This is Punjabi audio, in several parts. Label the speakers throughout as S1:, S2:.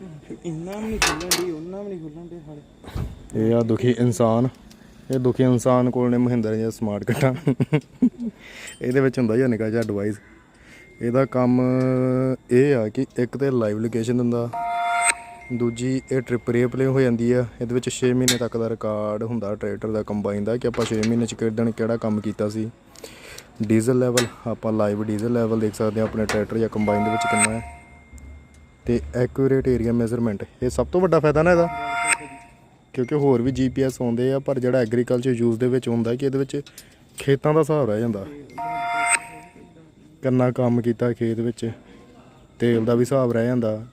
S1: ਇੰਨਾ ਵੀ ਨਹੀਂ ਖੁੱਲਣ ਦੀ ਉਹਨਾਂ ਵੀ ਨਹੀਂ ਖੁੱਲਣ ਦੇ ਹਾਲੇ।
S2: ਇਹ ਆ ਦੁਖੀ ਇਨਸਾਨ। ਇਹ ਦੁਖੀ ਇਨਸਾਨ ਕੋਲ ਨੇ ਮਹਿੰਦਰ ਜਾਂ ਸਮਾਰਟ ਕੱਟਾ ਇਹਦੇ ਵਿੱਚ ਹੁੰਦਾ ਜਾਂ ਨਿਕਾ ਜਿਹਾ ਡਿਵਾਈਸ ਇਹਦਾ ਕੰਮ ਇਹ ਆ ਕਿ ਇੱਕ ਤੇ ਲਾਈਵ ਲੋਕੇਸ਼ਨ ਦਿੰਦਾ, ਦੂਜੀ ਇਹ ਟ੍ਰਿਪ ਰੀਪਲੇ ਹੋ ਜਾਂਦੀ ਆ। ਇਹਦੇ ਵਿੱਚ 6 ਮਹੀਨੇ ਤੱਕ ਦਾ ਰਿਕਾਰਡ ਹੁੰਦਾ ਟਰੈਕਟਰ ਦਾ ਕੰਬਾਈਨ ਦਾ ਕਿ ਆਪਾਂ 6 ਮਹੀਨੇ ਚ ਕਿਹੜੇ ਦਿਨ ਕਿਹੜਾ ਕੰਮ ਕੀਤਾ ਸੀ। ਡੀਜ਼ਲ ਲੈਵਲ ਆਪਾਂ ਲਾਈਵ ਡੀਜ਼ਲ ਲੈਵਲ ਦੇਖ ਸਕਦੇ ਹਾਂ, ਆਪਣੇ ਟਰੈਕਟਰ ਜਾਂ ਕੰਬਾਈਨ ਦੇ ਵਿੱਚ ਕਿੰਨਾ ਹੈ। ਤੇ ਐਕੂਰੇਟ ਏਰੀਆ ਮੈਜ਼ਰਮੈਂਟ ਇਹ ਸਭ ਤੋਂ ਵੱਡਾ ਫਾਇਦਾ ਨਾ ਇਹਦਾ? ਕਿਉਂਕਿ ਹੋਰ ਵੀ ਜੀਪੀਐਸ ਆਉਂਦੇ ਆ, ਪਰ ਜਿਹੜਾ ਐਗਰੀਕਲਚਰ ਯੂਜ਼ ਦੇ ਵਿੱਚ ਹੁੰਦਾ ਕਿ ਇਹਦੇ ਵਿੱਚ ਖੇਤਾਂ ਦਾ ਹਿਸਾਬ ਰਹਿ ਜਾਂਦਾ। ਕਿੰਨਾ ਕੰਮ ਕੀਤਾ ਖੇਤ ਵਿੱਚ, ਤੇਲ ਦਾ ਵੀ ਹਿਸਾਬ ਰਹਿ ਜਾਂਦਾ।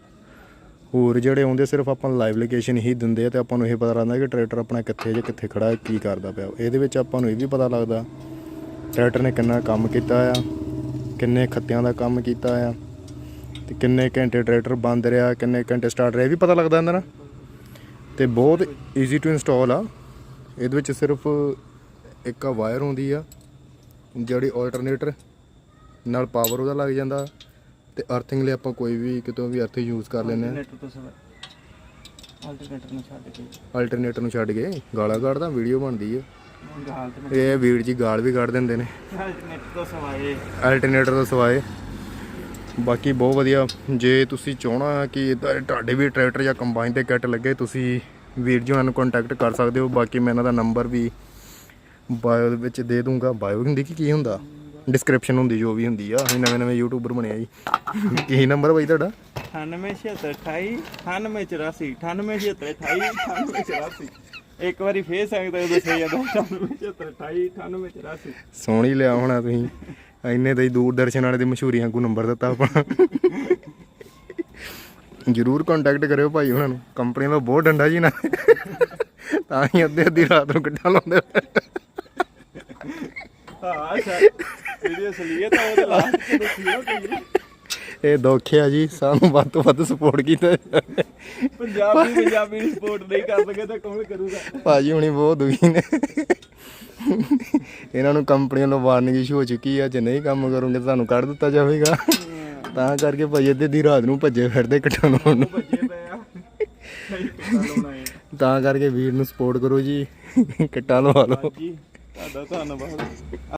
S2: ਹੋਰ ਜਿਹੜੇ ਆਉਂਦੇ ਸਿਰਫ ਆਪਾਂ ਲਾਈਵ ਲੋਕੇਸ਼ਨ ਹੀ ਦਿੰਦੇ ਆ, ਤੇ ਆਪਾਂ ਨੂੰ ਇਹ ਪਤਾ ਲੱਗਦਾ ਕਿ ਟਰੈਕਟਰ ਆਪਣਾ ਕਿੱਥੇ ਜੇ ਕਿੱਥੇ ਖੜਾ ਹੈ, ਕੀ ਕਰਦਾ ਪਿਆ। ਇਹਦੇ ਵਿੱਚ ਆਪਾਂ ਨੂੰ ਇਹ ਵੀ ਪਤਾ ਲੱਗਦਾ ਟਰੈਕਟਰ ਨੇ ਕਿੰਨਾ ਕੰਮ ਕੀਤਾ ਆ, ਕਿੰਨੇ ਖੱਤਿਆਂ ਦਾ ਕੰਮ ਕੀਤਾ ਆ। ਤੇ ਕਿੰਨੇ ਘੰਟੇ ਟਰੈਕਟਰ ਬੰਦ ਰਿਹਾ ਕਿੰਨੇ ਘੰਟੇ ਸਟਾਰਟ ਰਿਹਾ ਵੀ ਪਤਾ ਲੱਗਦਾ ਇਹਦਾ ਨਾ। ਤੇ ਬਹੁਤ ਈਜ਼ੀ ਟੂ ਇੰਸਟਾਲ ਆ। ਇਹਦੇ ਵਿੱਚ ਸਿਰਫ ਇੱਕ ਵਾਇਰ ਹੁੰਦੀ ਆ ਜਿਹੜੀ ਆਲਟਰਨੇਟਰ ਨਾਲ ਪਾਵਰ ਉਹਦਾ ਲੱਗ ਜਾਂਦਾ। ਤੇ ਅਰਥਿੰਗ ਲਈ ਆਪਾਂ ਕੋਈ ਵੀ ਕਿਤੋਂ ਵੀ ਅਰਥ ਯੂਜ਼ ਕਰ ਲੈਂਦੇ ਆ।
S1: ਆਲਟਰਨੇਟਰ ਨੂੰ ਛੱਡ ਕੇ।
S2: ਆਲਟਰਨੇਟਰ ਨੂੰ ਛੱਡ ਕੇ ਗਾਲਾਂ ਕੱਢਦਾ ਵੀਡੀਓ ਬਣਦੀ ਆ। ਇਹ ਵੀਰ ਜੀ ਗਾਲ ਵੀ ਕੱਢ ਦਿੰਦੇ ਨੇ।
S1: ਆਲਟਰਨੇਟਰ ਤੋਂ ਸਵਾਏ।
S2: ਅਲਟਰਨੇਟਰ ਤੋਂ ਸਵਾਏ। ਬਾਕੀ ਬਹੁਤ ਵਧੀਆ। ਜੇ ਤੁਸੀਂ ਚਾਹਣਾ ਕਿ ਇੱਦਾਂ ਤੁਹਾਡੇ ਵੀ ਟਰੈਕਟਰ ਜਾਂ ਕੰਬਾਈਨ ਤੇ ਕਿੱਟ ਲੱਗੇ ਤੁਸੀਂ ਵੀਰ ਜੀ ਉਹਨਾਂ ਨੂੰ ਕੰਟੈਕਟ ਕਰ ਸਕਦੇ ਹੋ। ਬਾਕੀ ਮੈਂ ਇਹਨਾਂ ਦਾ ਨੰਬਰ ਵੀ ਬਾਇਓ ਦੇ ਵਿੱਚ ਦੇ ਦੂੰਗਾ। ਬਾਇਓ ਹੁੰਦੀ ਕਿ ਕੀ ਹੁੰਦਾ? ਡਿਸਕ੍ਰਿਪਸ਼ਨ ਹੁੰਦੀ ਜੋ ਵੀ ਹੁੰਦੀ ਆ। ਅਸੀਂ ਨਵੇਂ ਨਵੇਂ ਯੂਟਿਊਬਰ ਬਣੇ ਆ ਜੀ। ਕੀ ਨੰਬਰ ਬਾਈ ਤੁਹਾਡਾ?
S1: 9878 9884 9878 9884 ਇੱਕ ਵਾਰੀ ਫੇਰ ਸੰਗਤ ਉਹ ਦੱਸਿਆ ਜਾਂਦਾ 9878 9884
S2: ਸੋਹਣੀ ਲਿਆ ਹੋਣਾ ਤੁਸੀਂ। ਇੰਨੇ ਤਾਂ ਹੀ ਦੂਰਦਰਸ਼ਨ ਵਾਲੇ ਦੀ ਮਸ਼ਹੂਰੀ ਵਾਂਗੂ ਨੰਬਰ ਦਿੱਤਾ ਆਪਾਂ। ਜਰੂਰ ਕੰਟੈਕਟ ਕਰਿਓ ਭਾਈ ਉਹਨਾਂ ਨੂੰ। ਕੰਪਨੀ ਦਾ ਬਹੁਤ ਡੰਡਾ ਜੀ ਨਾ। ਤਾਂ ਹੀ ਅੱਧੇ ਅੱਧੀ ਰਾਤ ਨੂੰ ਗੱਡਾ ਲਾਉਂਦੇ।
S1: ਹਾਂ ਸਰ ਵੀਡੀਓ ਸਲੀਏ ਤਾਂ ਉਹਦੇ ਲਾਸਟ ਤੇ ਦੱਸਿਓ ਕਿ
S2: ਇਹ ਦੁੱਖ ਆ ਜੀ ਸਾਨੂੰ ਵੱਧ ਤੋਂ ਵੱਧ ਸਪੋਰਟ ਕੀਤਾ।
S1: ਪੰਜਾਬੀ ਪੰਜਾਬੀ ਸਪੋਰਟ ਨਹੀਂ ਕਰ ਸਕੇ ਤਾਂ ਕੌਣ ਕਰੂਗਾ?
S2: ਭਾਜੀ ਹੁਣੀ ਬਹੁਤ ਦੁਖੀ ਨੇ। ਇਹਨਾਂ ਨੂੰ ਕੰਪਨੀ ਵੱਲੋਂ ਵਾਰਨਿੰਗ ਇਸ਼ੂ ਹੋ ਚੁੱਕੀ ਆ, ਜੇ ਨਹੀਂ ਕੰਮ ਕਰੋਗੇ ਤਾਂ ਤੁਹਾਨੂੰ ਕੱਢ ਦਿੱਤਾ ਜਾਵੇਗਾ। ਤਾਂ ਕਰਕੇ ਭਾਈ ਅੱਧੇ ਦੀ ਰਾਤ ਨੂੰ ਭੱਜੇ ਫਿਰਦੇ ਕੱਟਣ ਨੂੰ
S1: ਬੱਜੇ
S2: ਤਾਂ ਕਰਕੇ ਵੀਰ ਨੂੰ ਸਪੋਰਟ ਕਰੋ ਜੀ ਕਿੱਟਾਂ ਲਵਾ ਲਓ।
S1: ਜੀ ਤੁਹਾਡਾ ਧੰਨਵਾਦ।